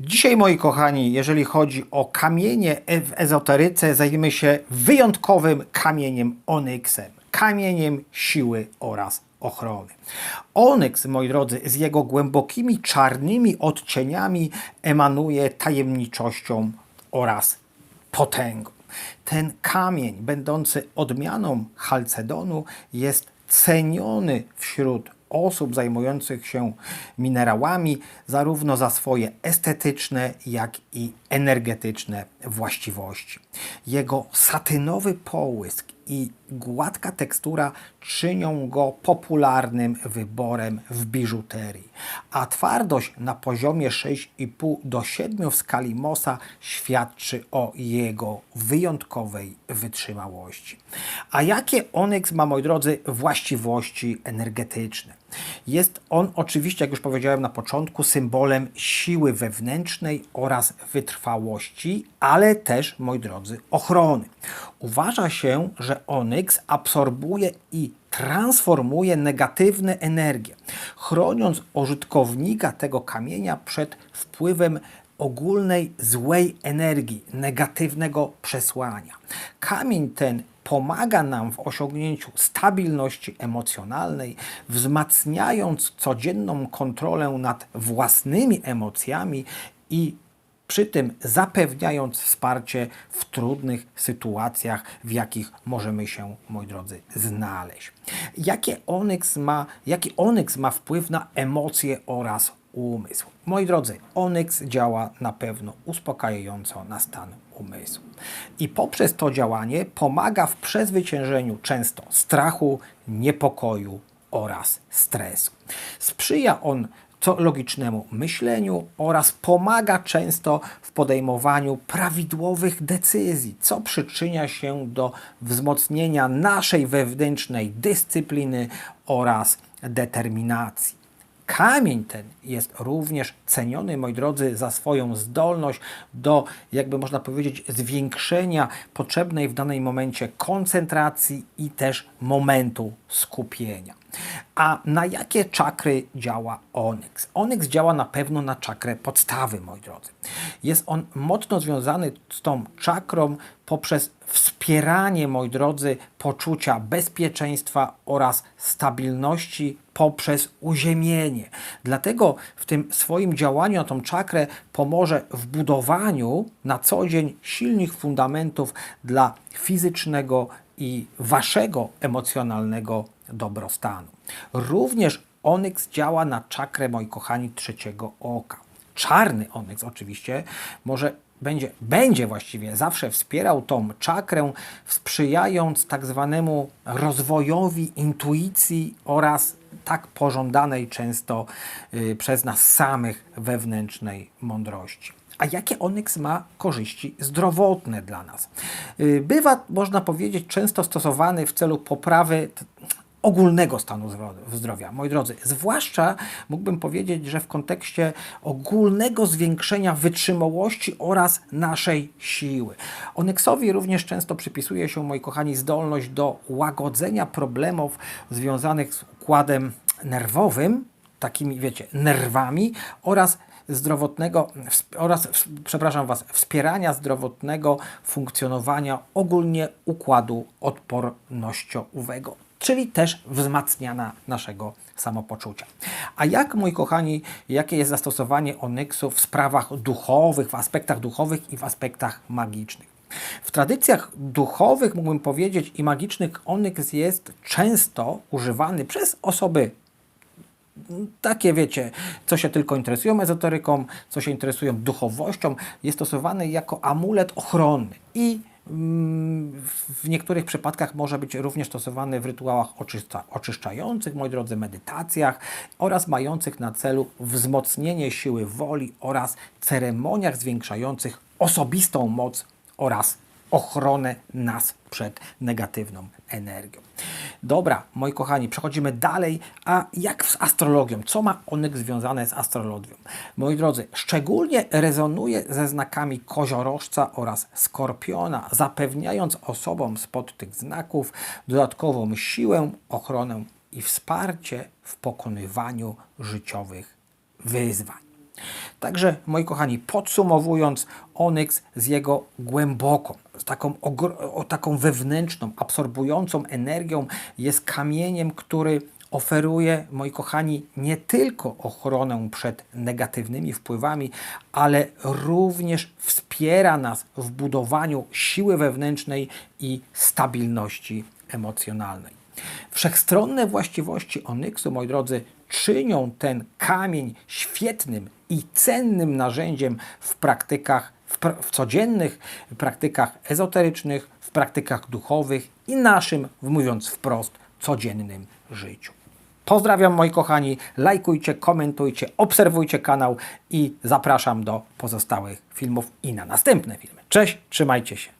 Dzisiaj, moi kochani, jeżeli chodzi o kamienie w ezoteryce, zajmiemy się wyjątkowym kamieniem onyksem, kamieniem siły oraz ochrony. Onyks, moi drodzy, z jego głębokimi czarnymi odcieniami emanuje tajemniczością oraz potęgą. Ten kamień, będący odmianą Chalcedonu, jest ceniony wśród osób zajmujących się minerałami, zarówno za swoje estetyczne, jak i energetyczne właściwości. Jego satynowy połysk i gładka tekstura czynią go popularnym wyborem w biżuterii, a twardość na poziomie 6,5 do 7 w skali Mossa świadczy o jego wyjątkowej wytrzymałości. A jakie onyks ma, moi drodzy, właściwości energetyczne? Jest on oczywiście, jak już powiedziałem na początku, symbolem siły wewnętrznej oraz wytrwałości, ale też, moi drodzy, ochrony. Uważa się, że onyks absorbuje i transformuje negatywne energie, chroniąc użytkownika tego kamienia przed wpływem ogólnej złej energii, negatywnego przesłania. Kamień ten pomaga nam w osiągnięciu stabilności emocjonalnej, wzmacniając codzienną kontrolę nad własnymi emocjami i przy tym zapewniając wsparcie w trudnych sytuacjach, w jakich możemy się, moi drodzy, znaleźć. Jakie onyks ma, jaki onyks ma wpływ na emocje oraz umysł? Moi drodzy, onyks działa na pewno uspokajająco na stan umysłu. I poprzez to działanie pomaga w przezwyciężeniu często strachu, niepokoju oraz stresu. Sprzyja on co logicznemu myśleniu oraz pomaga często w podejmowaniu prawidłowych decyzji, co przyczynia się do wzmocnienia naszej wewnętrznej dyscypliny oraz determinacji. Kamień ten jest również ceniony, moi drodzy, za swoją zdolność do, jakby można powiedzieć, zwiększenia potrzebnej w danym momencie koncentracji i też momentu skupienia. A na jakie czakry działa onyks? Onyks działa na pewno na czakrę podstawy, moi drodzy. Jest on mocno związany z tą czakrą poprzez wspieranie, moi drodzy, poczucia bezpieczeństwa oraz stabilności poprzez uziemienie. Dlatego w tym swoim działaniu na tą czakrę pomoże w budowaniu na co dzień silnych fundamentów dla fizycznego i waszego emocjonalnego dobrostanu. Również onyks działa na czakrę, moi kochani, trzeciego oka. Czarny onyks oczywiście może będzie, będzie właściwie zawsze wspierał tą czakrę, sprzyjając tak zwanemu rozwojowi intuicji oraz tak pożądanej często y, przez nas samych wewnętrznej mądrości. A jakie onyks ma korzyści zdrowotne dla nas? Y, bywa, można powiedzieć, często stosowany w celu poprawy ogólnego stanu zdro- zdrowia. Moi drodzy, zwłaszcza mógłbym powiedzieć, że w kontekście ogólnego zwiększenia wytrzymałości oraz naszej siły. Onyksowi również często przypisuje się, moi kochani, zdolność do łagodzenia problemów związanych z układem nerwowym, takimi, wiecie, nerwami oraz zdrowotnego oraz, przepraszam Was, wspierania zdrowotnego funkcjonowania ogólnie układu odpornościowego, czyli też wzmacniania naszego samopoczucia. A jak, moi kochani, jakie jest zastosowanie onyksu w sprawach duchowych, w aspektach duchowych i w aspektach magicznych? W tradycjach duchowych, mógłbym powiedzieć, i magicznych onyks jest często używany przez osoby takie wiecie, co się tylko interesują ezoteryką, co się interesują duchowością, jest stosowany jako amulet ochronny i w niektórych przypadkach może być również stosowany w rytuałach oczyszcza, oczyszczających, moi drodzy, medytacjach oraz mających na celu wzmocnienie siły woli oraz ceremoniach zwiększających osobistą moc oraz ochronę nas przed negatywną energią. Dobra, moi kochani, przechodzimy dalej. A jak z astrologią? Co ma onyks związane z astrologią? Moi drodzy, szczególnie rezonuje ze znakami koziorożca oraz skorpiona, zapewniając osobom spod tych znaków dodatkową siłę, ochronę i wsparcie w pokonywaniu życiowych wyzwań. Także, moi kochani, podsumowując, onyks z jego głęboką, z taką, o, taką wewnętrzną, absorbującą energią jest kamieniem, który oferuje, moi kochani, nie tylko ochronę przed negatywnymi wpływami, ale również wspiera nas w budowaniu siły wewnętrznej i stabilności emocjonalnej. Wszechstronne właściwości onyksu, moi drodzy, czynią ten kamień świetnym i cennym narzędziem w praktykach, w, pra- w codziennych praktykach ezoterycznych, w praktykach duchowych i naszym, mówiąc wprost, codziennym życiu. Pozdrawiam moi kochani, lajkujcie, komentujcie, obserwujcie kanał i zapraszam do pozostałych filmów i na następne filmy. Cześć, trzymajcie się.